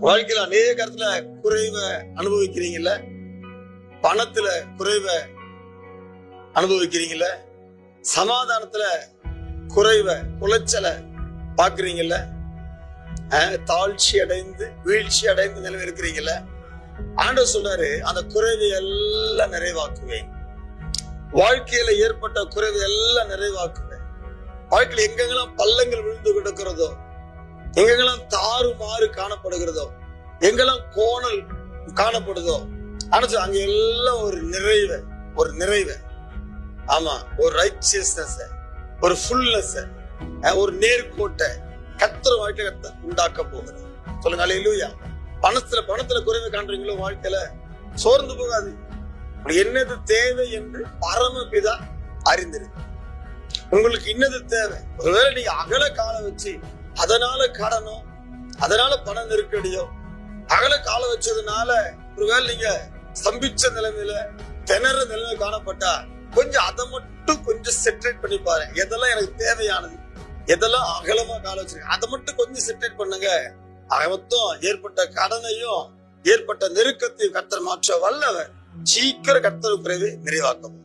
வாழ்க்கையில அநேக இடத்துல குறைவை அனுபவிக்கிறீங்கல்ல? பணத்துல குறைவை அனுபவிக்கிறீங்கல்ல? சமாதானத்துல குறைவை உளைச்சலை பாக்குறீங்கல்ல தாழ்ச்சி அடைந்து வீழ்ச்சி அடைந்து நிலைமை இருக்கிறீங்கல்ல? ஆண்டவர் சொல்றாரு அந்த குறைவை எல்லாம் நிறைவாக்குவேன் வாழ்க்கையில ஏற்பட்ட குறைவை எல்லாம் நிறைவாக்குவேன் வாழ்க்கையில எங்கெங்கெல்லாம் பள்ளங்கள் விழுந்து கிடக்கிறதோ எங்கெல்லாம் தாறு மாறு காணப்படுகிறதோ எங்கெல்லாம் கோணல் காணப்படுதோ ஆனா அங்க எல்லாம் ஒரு நிறைவு ஒரு நிறைவு. ஆமா ஒரு ரைச்சியஸ்னஸ் ஒரு ஃபுல்னஸ் ஒரு நேர்கோட்டை கத்திர வாழ்க்கை உண்டாக்க போகிறது. சொல்லுங்க அலையிலூயா பணத்துல பணத்துல குறைவு காண்றீங்களோ வாழ்க்கையில சோர்ந்து போகாது. என்னது தேவை என்று பரமபிதா அறிந்திருக்கு. உங்களுக்கு இன்னது தேவை. ஒருவேளை நீங்க அகல காலம் வச்சு அதனால கடனோ அதனால பண நெருக்கடியோ அகல கால வச்சதுனால ஒருவேளை நீங்க ஸ்தம்பிச்ச நிலைமையில திணற நிலைமை காணப்பட்டா கொஞ்சம் அதை மட்டும் கொஞ்சம் செட்ரேட் பண்ணி பாருங்க. எதெல்லாம் எனக்கு தேவையானது? எதெல்லாம் அகலமா கால வச்சிருக்கேன் அதை மட்டும் கொஞ்சம் செட்ரேட் பண்ணுங்க. ஆக மொத்தம் ஏற்பட்ட கடனையும் ஏற்பட்ட நெருக்கத்தையும் கத்தர் மாற்ற வல்லவர். சீக்கிரம் கர்த்தர் குறைவை நிறைவாக்கும்